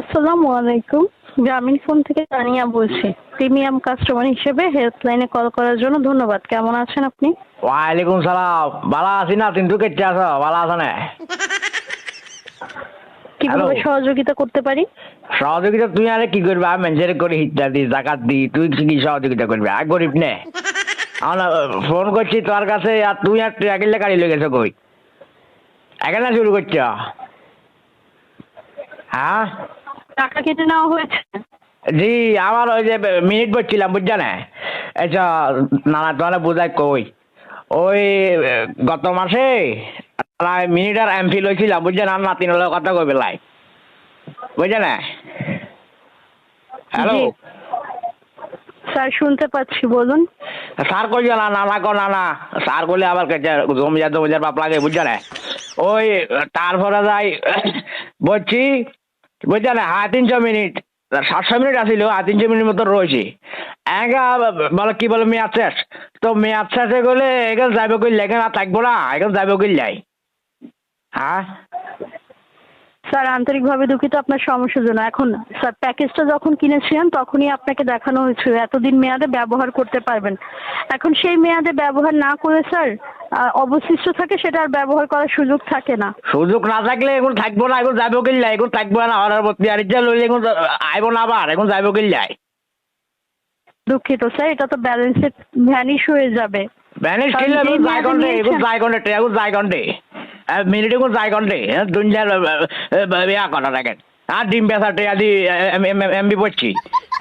আসসালামু আলাইকুম গ্রামীণ ফোন থেকে তানিয়া বলছি। প্রিমিয়াম কাস্টমার হিসেবে হেল্পলাইনে কল করার জন্য ধন্যবাদ। কেমন আছেন আপনি? ওয়ালাইকুম সালাম। ভালো আছি না? কিন্তু কেটে আছো? ভালো আছো না? কীভাবে সহযোগিতা করতে পারি? সহযোগিতা তুই আরে কি করবি? আমি মেঞ্জের করে হিটটা দি জাকাত দি তুই কি সহযোগিতা করবি? আর গরিব নে। আমরা ফোন করছি তোর কাছে আর তুই আর ট্রাকিলে গাড়ি লেগে গেছো কই? এখানে শুরু করছ? হ্যাঁ? টাকা কেটে নেওয়া হয়েছে? জি আমার ওই যে মিনিট বলছিলাম বুঝছ না? আচ্ছা নানা তোমার বোঝাই কই। ওই গত মাসে মিনিট আর এমপি লইছিলাম বুঝছেন আর নাতিন হলে কথা কই বেলায়। বুঝছে না? হ্যালো স্যার শুনতে পাচ্ছি বলুন। স্যার কই না নানা কো নানা। স্যার করলে আবার জমিদার জমিদার বাপ লাগে বুঝছে না? ওই তারপরে যাই বলছি বুঝছে না হ্যাঁ তিনশো মিনিট। সাতশো মিনিট আসিল আর তিনশো মিনিট মতো রয়েছে। একা, বলে, কি বলে, মেয়াদ শেষ? তো মেয়াদ শেষে গেলে, এখানে যাবে কই, লেগে না থাকব না, এখানে যাবে কই যাই হ্যাঁ স্যার আন্তরিকভাবে দুঃখিত আপনার সমস্যার জন্য। এখন স্যার প্যাকেজটা যখন কিনেছিলেন তখনই আপনাকে দেখানো হয়েছিল। এতদিন মেয়াদে ব্যবহার করতে পারবেন। এখন সেই মেয়াদে ব্যবহার না করে স্যার অবশিষ্ট থাকে সেটা আর ব্যবহার করার সুযোগ থাকে না। সুযোগ না থাকলে এখন থাকব না এখন যাব কিল যাই এখন থাকব না অর্ডার প্রতি আর লইলে এখন আইবো না আবার এখন যাব কিল যাই দুঃখিত স্যার এটা তো ব্যালেন্সে ভ্যানিশ হয়ে যাবে। কিনলে যেই এখন এখন এখন কন্টে মিনিটে এখন যাই দুনিয়ার ইয়া করা দেখেন হ্যাঁ ডিম বেসা টেয়া দি এমবি পড়ছি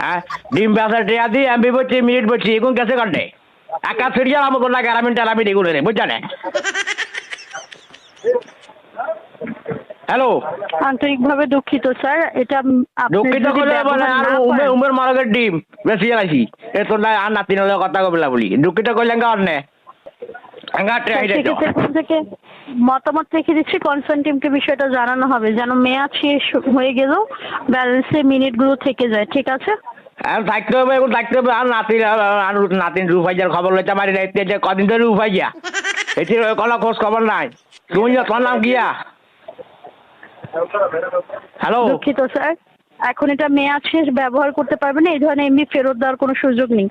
হ্যাঁ ডিম বেসা টেয়া দি এমবি পড়ছি মিনিট পড়ছি এখন গেছে কন্টে একা ফিরিয়ে আমার কোনো গ্যারামিন টেরামিন এগুলো রে বুঝছেন হ্যালো আন্তরিকভাবে দুঃখিত স্যার। এটা দুঃখিত করলে বলে আর উমের উমের মারকের ডিম বেশি আলাইছি এ তোর না আর নাতিন হলে কথা কবিলা বলি। দুঃখিত করলে এখান থেকে মতামত রেখে দিচ্ছি কনসার্ন টিমকে বিষয়টা জানানো হবে যেন মেয়াদ শেষ হয়ে গেলেও ব্যালেন্সে মিনিটগুলো থেকে যায় ঠিক আছে? থাকতে হবে এখন থাকতে হবে আর নাতিন আর নাতিন রুফাইজার খবর লইতে পারি না এতে কদিন ধরে রুফাইয়া এটি কোনো খোঁজ খবর নাই। তুমি তোর নাম গিয়া হ্যালো দুঃখিত স্যার এখন এটা মেয়াদ শেষ ব্যবহার করতে পারবে না এই ধরনের এমনি ফেরত দেওয়ার কোনো সুযোগ নেই।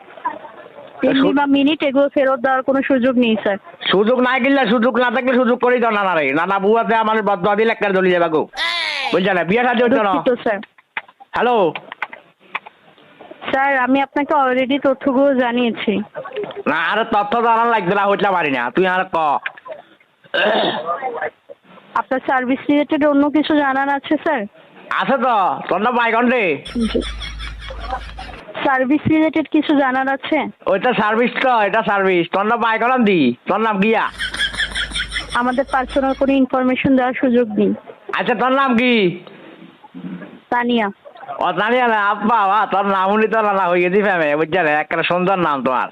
এমনি বা মিনিট এগুলো ফেরত দেওয়ার কোনো সুযোগ নেই স্যার। সুযোগ নাই গিলা সুযোগ না থাকলে সুযোগ করেই দাও নানা রে। নানা বুয়াতে আমার বদ দিলে একটা চলে যাবে গো। বুঝছে না? বিয়ে সাথে হচ্ছে না। হ্যালো? স্যার আমি আপনাকে অলরেডি তথ্যগুলো জানিয়েছি। না আর তথ্য জানার লাগবে না হইতে পারি না। তুই আর ক? আপনার সার্ভিস রিলেটেড অন্য কিছু জানার আছে স্যার? আছে তো। তোর নাম বাইকন রে। সার্ভিস রিলেটেড কিছু জানার আছে? ওইটা সার্ভিস তো এটা সার্ভিস তোর নাম বাইকন দি। তোর নাম গিয়া। আমাদের পার্সোনাল কোনো ইনফরমেশন দেওয়ার সুযোগ নেই। আচ্ছা তোর নাম কি? তানিয়া। ও তানিয়া না আব্বা তোর নাম উনি তো না হয়ে গেছি ফ্যামে বুঝছে একটা সুন্দর নাম তোমার।